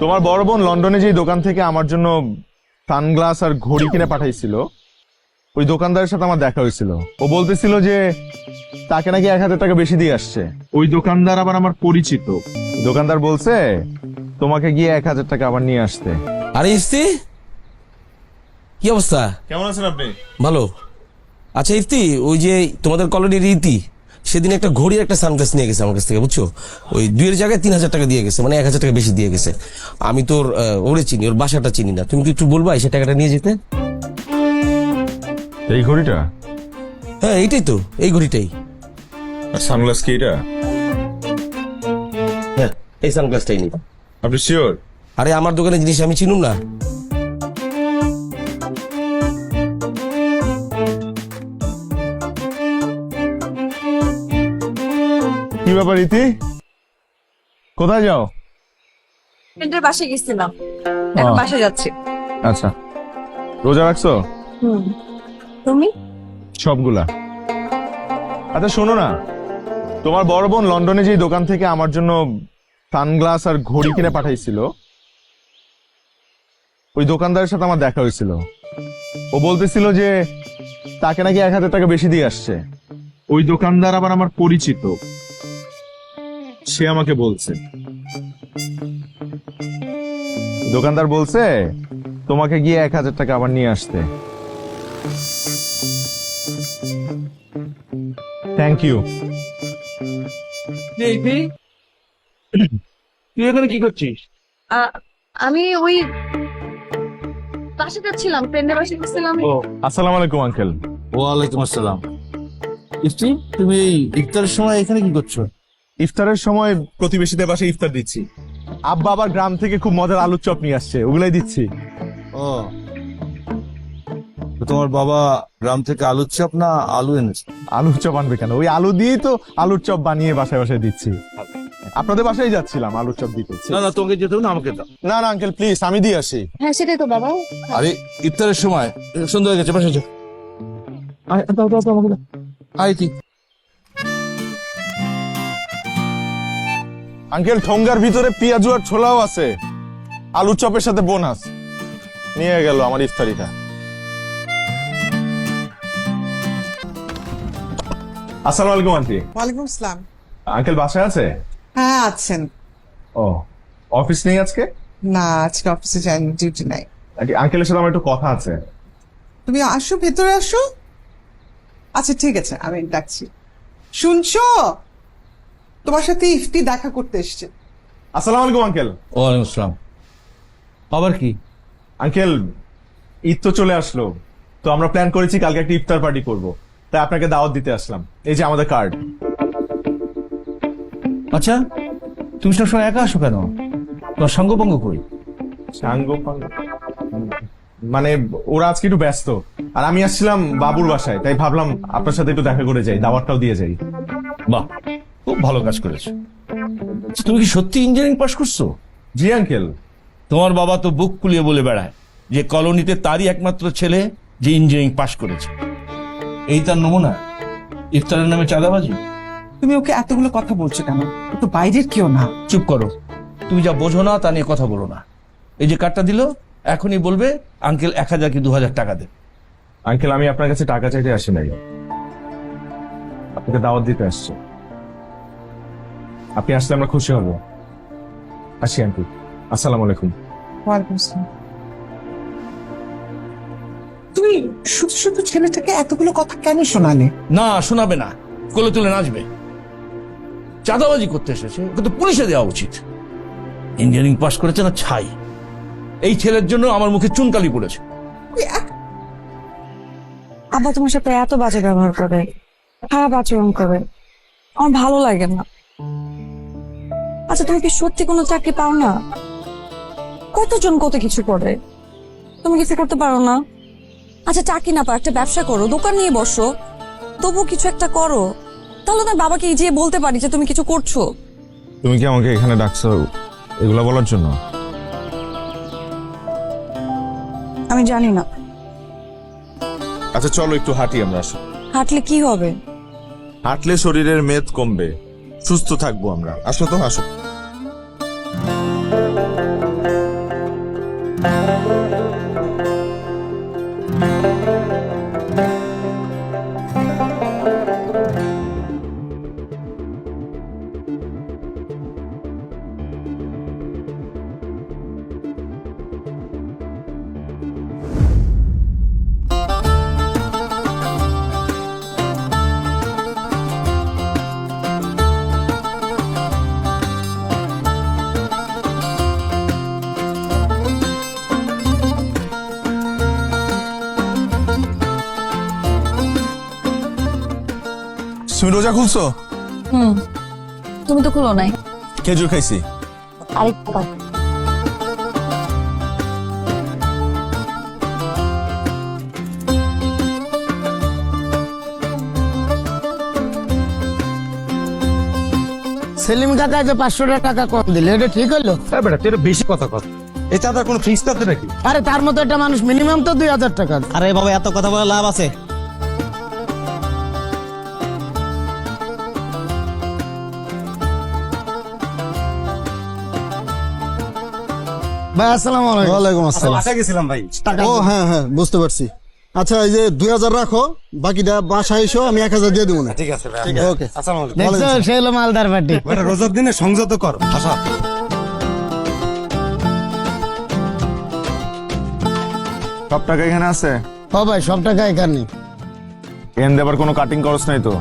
তোমার বড় বোন লন্ডনে যেই দোকান থেকে আমার জন্য সানগ্লাস আর ঘড়ি কিনে পাঠাইছিল ওই দোকানদারের সাথে আমার দেখা হয়েছিল। ও বলতেছিল যে তাকে নাকি এক হাজার টাকা বেশি দিয়ে আসছে। ওই দোকানদার আবার আমার পরিচিত। দোকানদার বলছে তোমাকে গিয়ে এক হাজার টাকা আবার নিয়ে আসতে। আরে ইফতি কি অবস্থা? কেমন আছেন আপনি? ভালো। আচ্ছা ইফতি ওই যে তোমাদের কলোনির ইতি সেদিন একটা ঘড়ি একটা সানগ্লাস নিয়ে গেছে আমার কাছ থেকে বুঝছ? ওই দুইয়ের জায়গায় তিন হাজার টাকা দিয়ে গেছে মানে এক হাজার টাকা বেশি দিয়ে গেছে। আমি তোর ওরে চিনি ওর বাসাটা চিনি না। তুমি কি একটু বলবা সে টাকাটা নিয়ে যেতে? এই ঘড়িটা? হ্যাঁ এইটাই তো এই ঘড়িটাই। আর সানগ্লাস কি এটা? হ্যাঁ এই সানগ্লাসটাই নি আপনি শিওর আরে আমার দোকানে জিনিস আমি চিনুম না। কি ব্যাপার ইতি? কোথায় যাও? ফ্রেন্ডের বাসায় গেছিলাম। এখন। বাসায় যাচ্ছি। আচ্ছা। রোজা রাখছো? হুম। তুমি? সবগুলা। আচ্ছা শোনো না। তোমার বড় বোন লন্ডনে যেই দোকান থেকে আমার জন্য সানগ্লাস আর ঘড়ি কিনে পাঠাইছিল ওই দোকানদারের সাথে আমার দেখা হয়েছিল। ও বলতেছিল যে তাকে নাকি এক হাজার টাকা বেশি দিয়ে আসছে। ওই দোকানদার আবার আমার পরিচিত। সে আমাকে বলছে। দোকানদার বলছে তোমাকে গিয়ে এক হাজার টাকা আবার নিয়ে আসতে। থ্যাংক ইউ তুই? এখানে কি করছিস? আহ, আমি ওই বাসায় যাচ্ছিলাম ফ্রেন্ডের বাসায় গেছিলাম ও আসসালামু আলাইকুম আঙ্কেল ওয়ালাইকুম আসসালাম। ইফতি তুমি ইফতারের সময় এখানে কি করছ? ইফতারের সময় প্রতিবেশীদের বাসায় ইফতার দিচ্ছি। আব্বা আবার গ্রাম থেকে খুব মজার আলুর চপ নিয়ে আসছে ওগুলাই দিচ্ছি। ও। তো তোমার বাবা গ্রাম থেকে আলুর চপ না আলু এনেছে? আলুর চপ আনবে কেন? ওই আলু দিয়েই তো আলুর চপ বানিয়ে বাসায় বাসায় দিচ্ছি। আপনাদের বাসায় যাচ্ছিলাম আলুর চপ দিতে। না না তোকে যেতে হবে না আমাকে দাও। না না আঙ্কেল প্লিজ আমি দিয়ে আসি। হ্যাঁ সেটাই তো বাবা। আরে ইফতারের সময় সুন্দর হয়ে গেছে বসে যাও আয়, দাও দাও দাও আমাকে দাও। আয় কি আঙ্কেল ঠোঙ্গার ভিতরে পেঁয়াজু আর ছোলাও আছে। আলুর চপের সাথে বোনাস। নিয়ে গেল আমার ইফতারিটা। আসসালামু আলাইকুম আন্টি। ওয়ালাইকুম আসসালাম। আঙ্কেল বাসায় আছে? হ্যাঁ আছেন। ও অফিস নেই আজকে? না আজকে অফিসে যাইনি ডিউটি নাই। আঙ্কেলের সাথে আমার একটু কথা আছে। তুমি আসো ভেতরে আসো। আচ্ছা ঠিক আছে আমি ডাকছি। শুনছো? তোমার সাথে ইফতি দেখা করতে এসছে। আসসালামু আলাইকুম আঙ্কেল। ওয়ালাইকুম আসসালাম। আবার কি? আঙ্কেল ঈদ তো চলে আসলো। তো আমরা প্ল্যান করেছি কালকে একটা ইফতার পার্টি করব। তাই আপনাকে দাওয়াত দিতে আসলাম। এই যে আমাদের কার্ড আচ্ছা তুমি সবসময় একা আসো কেন? তোমার সঙ্গভঙ্গ কই? সাঙ্গ মানে ওরা আজকে একটু ব্যস্ত। আর আমি আসছিলাম বাবুর বাসায় তাই ভাবলাম আপনার সাথে একটু দেখা করে যাই দাওয়াতটাও দিয়ে যাই। বাহ। খুব ভালো কাজ করেছ। আচ্ছা, তুমি কি সত্যি ইঞ্জিনিয়ারিং পাশ করছ? জি আঙ্কেল তোমার বাবা তো বুক কুলিয়ে বলে বেড়ায় যে কলোনিতে তারই একমাত্র ছেলে যে ইঞ্জিনিয়ারিং পাশ করেছে। এই তার নমুনা? ইফতারের নামে চাঁদাবাজি? তুমি ওকে এতগুলো কথা বলছো কেন? ও তো বাইরের কেউ না। চুপ করো। তুমি যা বোঝো না তা নিয়ে কথা বলো না। এই যে কার্ডটা দিল এখনই বলবে আঙ্কেল এক হাজার কি দু হাজার টাকা দেবে। আঙ্কেল আমি আপনার কাছে টাকা চাইতে আসি নাই। আপনাকে দাওয়াত দিতে আসছি। আপনি আসলে আমরা খুশি হব। আসি আঙ্কেল আসসালামু আলাইকুম। ওয়ালাইকুম আসসালাম। তুমি শুধু শুধু ছেলেটাকে এতগুলো কথা কেন শোনালে? না শোনাবে না। কোলে তুলে নাচবে। চাঁদাবাজি করতে এসেছে ওকে তো পুলিশে দেওয়া উচিত। ইঞ্জিনিয়ারিং পাশ করেছে না ছাই। এই ছেলের জন্য আমার মুখে চুনকালি পড়েছে। আব্বা তোমার সাথে এত বাজে ব্যবহার করে। খারাপ আচরণ করে। আমার ভালো লাগে না। আচ্ছা তুমি কি সত্যি কোনো চাকরি পাও না? কতজন কত কিছু করে? তুমি কিছু করতে পারো না? আচ্ছা চাকরি না পাও একটা ব্যবসা করো দোকান নিয়ে বসো তবু কিছু একটা করো। তাহলে তোমার বাবাকে এই যে বলতে পারি যে তুমি কিছু করছ। তুমি কি আমাকে এখানে ডাকছো এগুলা বলার জন্য? আমি জানি না। আচ্ছা চলো একটু হাঁটি আমরা আসো। হাঁটলে কি হবে? হাঁটলে শরীরের মেদ কমবে। সুস্থ থাকব আমরা। আসো তো আসো। তুমি রোজা খুলছো? হুম। তুমি তো খুলো নাই। খেজুর খাইছি। আরেকটা সেলিম কাকা যে পাঁচশো টাকা কম দিলে এটা ঠিক হলো? বেটা তুই এটা বেশি কথা কর এই চাঁদার কোনো ফিক্স আছে নাকি? আরে তার মতো একটা মানুষ মিনিমাম তো দুই হাজার টাকা। আরে বাবা এত কথা বলে লাভ আছে? ভাই আসসালাম আলাইকুম। ওয়ালাইকুম আসসালাম। বাসায় গেছিলাম ভাই। ও হ্যাঁ হ্যাঁ বুঝতে পারছি। আচ্ছা এই যে দুই হাজার রাখো বাকিটা বাসায় এসো আমি এক হাজার দিয়ে দেবো না। ঠিক আছে ভাই ওকে সে হলো মালদার পার্টি। রোজার দিনে সংযত কর ভাষা সব টাকা এখানে আছে? ও ভাই সব টাকা এখানে। এন দেবার কোনো কাটিং খরচ নাই তো?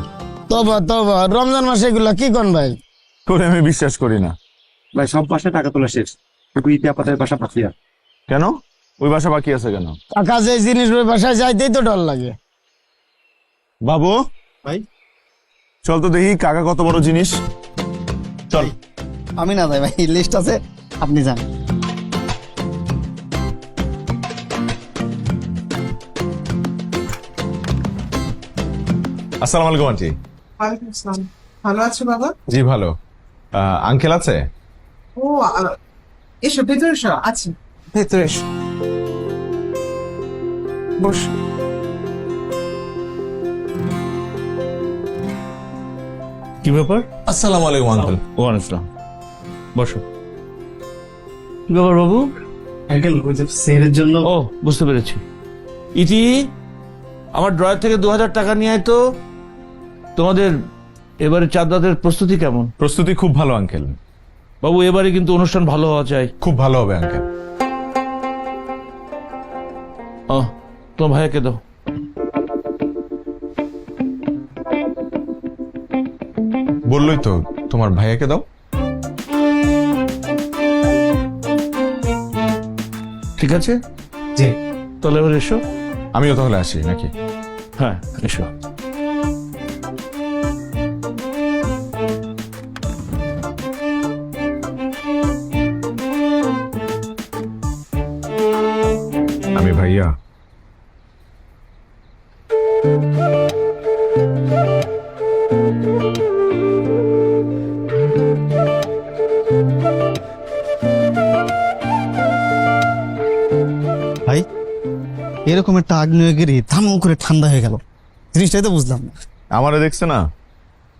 তবা তবা রমজান মাসে এগুলা কি কোন ভাই? করে আমি বিশ্বাস করি না। ভাই সব বাসায় টাকা তোলা শেষ। ইতি আপাতত বাসা পাঠিয়া কেন? ওই বাসা বাকি আছে কেন? টাকা যে জিনিস ওই বাসায় যাইতেই তো ডর লাগে। বাবু? ভাই? চল তো দেখি কাকা কত বড় জিনিস। চল। আমি না যাই ভাই লিস্ট আছে আপনি যান। আসসালামু আলাইকুম আন্টি। ভালো আছো বাবা? জি ভালো। আঙ্কেল আছে? ও এসো ভেতরে এসো আছে। ভেতরে এসো। বস। কি ব্যাপার? আসসালামু আলাইকুম আঙ্কেল। ওয়ান ইসলাম বসো। কি ব্যাপার বাবু? আঙ্কেল ওই যে সেরের জন্য ও বুঝতে পেরেছি। ইতি আমার ড্রয়ার থেকে দু হাজার টাকা নিয়ে আয় তো। তোমাদের এবারে চাঁদাদের প্রস্তুতি কেমন? প্রস্তুতি খুব ভালো আঙ্কেল। বাবু এবারে কিন্তু অনুষ্ঠান ভালো হওয়া চাই। খুব ভালো হবে আঙ্কেল তোমার ভাইয়াকে দাও। বললোই তো তোমার ভাইয়াকে দাও। ঠিক আছে? জি। তাহলে এবার এসো। আমিও তাহলে আসি নাকি? হ্যাঁ এসো। আমি ভাইয়া। ভাই এরকম একটা আগ্নেয়গিরি ধাম করে ঠান্ডা হয়ে গেল। জিনিসটাই তো বুঝলাম না। আমারে দেখছে না?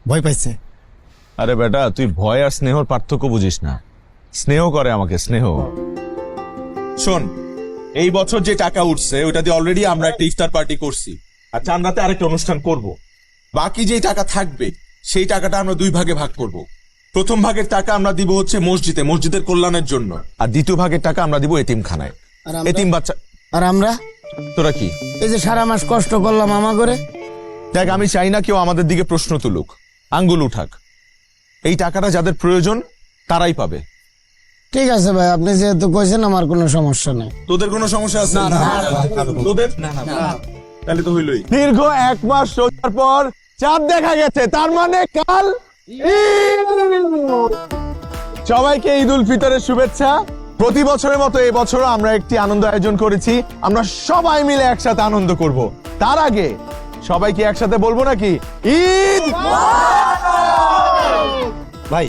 ভয় পাইছে। আরে বেটা তুই ভয় আর স্নেহর পার্থক্য বুঝিস না। স্নেহ করে আমাকে স্নেহ। শোন এই বছর যে টাকা উঠছে ওটা দিয়ে অলরেডি আমরা একটা ইফতার পার্টি করছি। আর চান্দাতে আরেকটা অনুষ্ঠান করব। বাকি যে টাকা থাকবে সেই টাকাটা আমরা দুই ভাগে ভাগ করব। প্রথম ভাগের টাকা আমরা দিব হচ্ছে মসজিদে মসজিদের কল্যাণের জন্য। আর দ্বিতীয় ভাগের টাকা আমরা দিব এতিমখানায়। আর আমরা- এতিম বাচ্চা আর আমরা? তোরা কি? এই যে সারা মাস কষ্ট করলাম আমা করে দেখ আমি চাই না কেউ আমাদের দিকে প্রশ্ন তুলুক। আঙ্গুল উঠাক। এই টাকাটা যাদের প্রয়োজন তারাই পাবে। ঠিক আছে ভাই আপনি যেহেতু কইছেন আমার কোনো সমস্যা নেই। তোদের কোনো সমস্যা আছে? না তোদের? তাহলে তো হইলই। দীর্ঘ এক মাস রোজার পর চাঁদ দেখা গেছে তার মানে কাল সবাইকে ঈদ উল ফিতরের শুভেচ্ছা। প্রতি বছরের মতো এই বছরও আমরা একটি আনন্দ আয়োজন করেছি। আমরা সবাই মিলে একসাথে আনন্দ করব। তার আগে সবাইকে একসাথে বলব নাকি? ঈদ! ভাই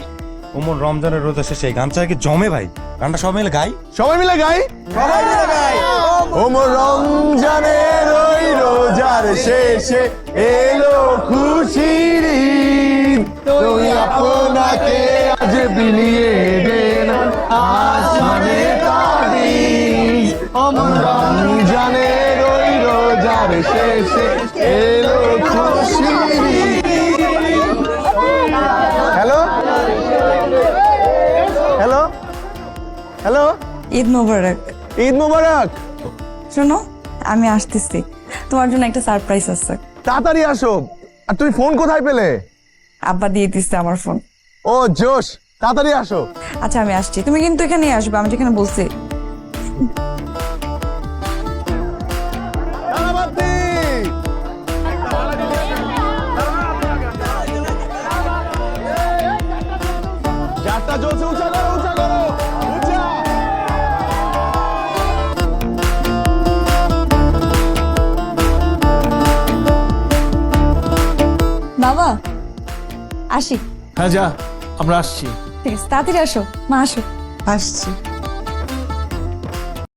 ওমন রমজানের রোজা শেষে গানটা কি জমে ভাই? গানটা সবাই মিলে গাই? সবাই মিলে গাই? সবাই মিলে গাই। ওমর রমজানের ওই রোজার শেষে এলো খুশির তুই আপনাকে আজ বিলিয়ে দেন আসমানে ঈদ মোবারক। ঈদ মোবারক! শোনো আমি আসতেছি। তোমার জন্য একটা সারপ্রাইজ আছে। তাড়াতাড়ি আসো। আর তুমি ফোন কোথায় পেলে? আব্বা দিয়ে দিতেছে আমার ফোন। ও জোশ! তাড়াতাড়ি আসো। আচ্ছা আমি আসছি। তুমি কিন্তু এখানে আসবে আমি যেখানে বলছি। চলছে করো করো। আসি। হ্যাঁ যা আমরা আসছি। ঠিক আছে তাড়াতাড়ি আসো। মা আসো। আসছি।